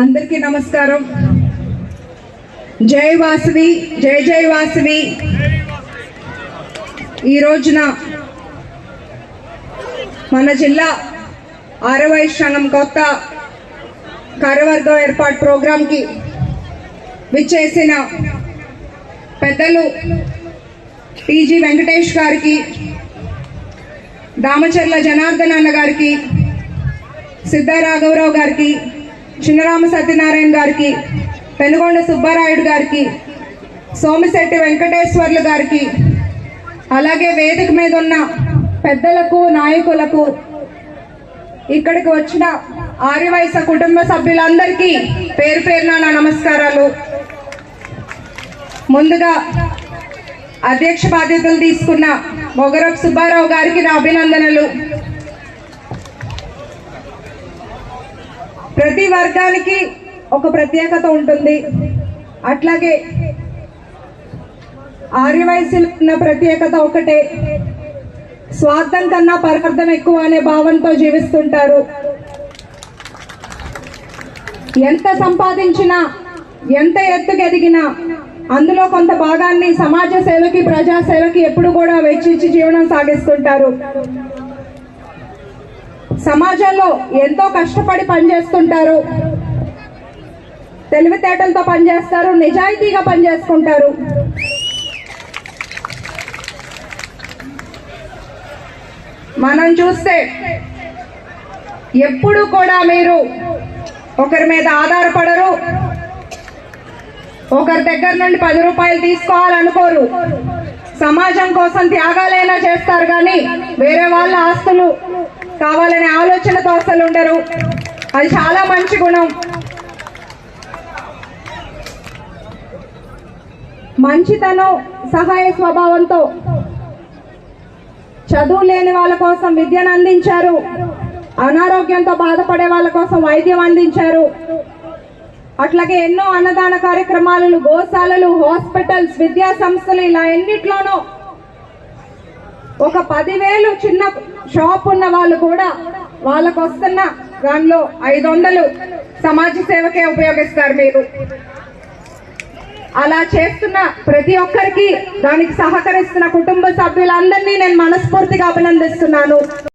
అందరికీ నమస్కారం. జై వాసవి జై జై వాసవి. ఈ రోజున మన జిల్లా ఆరవై సంఘం కొత్త కార్యవర్గం ఏర్పాటు ప్రోగ్రాంకి విచ్చేసిన పెద్దలు టీజీ వెంకటేష్ గారికి దామచర్ల జనార్దన్ అన్న గారికి సిద్ధారాఘవరావు గారికి చిన్నరామ సత్యనారాయణ గారికి పెనుగొండ సుబ్బారాయుడు గారికి సోమిశెట్టి వెంకటేశ్వర్లు గారికి అలాగే వేదిక మీద ఉన్న పెద్దలకు నాయకులకు ఇక్కడికి వచ్చిన ఆర్యవయస కుటుంబ సభ్యులందరికీ పేరు పేరున నా నమస్కారాలు. ముందుగా అధ్యక్ష బాధ్యతలు తీసుకున్న మొగరపు సుబ్బారావు గారికి నా అభినందనలు. ప్రతి వర్గానికి ఒక ప్రత్యేకత ఉంటుంది. అట్లాగే ఆర్యవయస్సులో ఉన్న ప్రత్యేకత ఒకటే. స్వార్థం కన్నా పరార్థం ఎక్కువ అనే భావంతో జీవిస్తుంటారు. ఎంత సంపాదించినా ఎంత ఎత్తుకెదిగినా అందులో కొంత భాగాన్ని సమాజ సేవకి ప్రజా సేవకి ఎప్పుడు కూడా వెచ్చించి జీవనం సాగిస్తుంటారు. సమాజంలో ఎంతో కష్టపడి పనిచేస్తుంటారు. తెలివితేటలతో పనిచేస్తారు నిజాయితీగా పనిచేసుకుంటారు మనం చూస్తే ఎప్పుడు కూడా మీరు ఒకరి మీద ఆధారపడరు. ఒకరి దగ్గర నుండి పది రూపాయలు తీసుకోవాలనుకోరు. సమాజం కోసం త్యాగాలైనా చేస్తారు కానీ వేరే వాళ్ళ ఆస్తులు కావాలనే ఆలోచనతో అసలు ఉండరు. అది చాలా మంచి గుణం. మంచితనం సహాయ స్వభావంతో చదువు లేని వాళ్ళ కోసం విద్యను అందించారు. అనారోగ్యంతో బాధపడే వాళ్ళ కోసం వైద్యం అందించారు. అట్లాగే ఎన్నో అన్నదాన కార్యక్రమాలు గోశాలలు హాస్పిటల్స్ విద్యా సంస్థలు ఇలా ఎన్నిట్లోనూ ఒక పదివేలు చిన్న షాప్ ఉన్న వాళ్ళు కూడా వాళ్ళకు వస్తున్న దానిలో ఐదు వందలు సమాజ సేవకే ఉపయోగిస్తారు మీరు. అలా చేస్తున్న ప్రతి ఒక్కరికి దానికి సహకరిస్తున్న కుటుంబ సభ్యులందరినీ నేను మనస్ఫూర్తిగా అభినందిస్తున్నాను.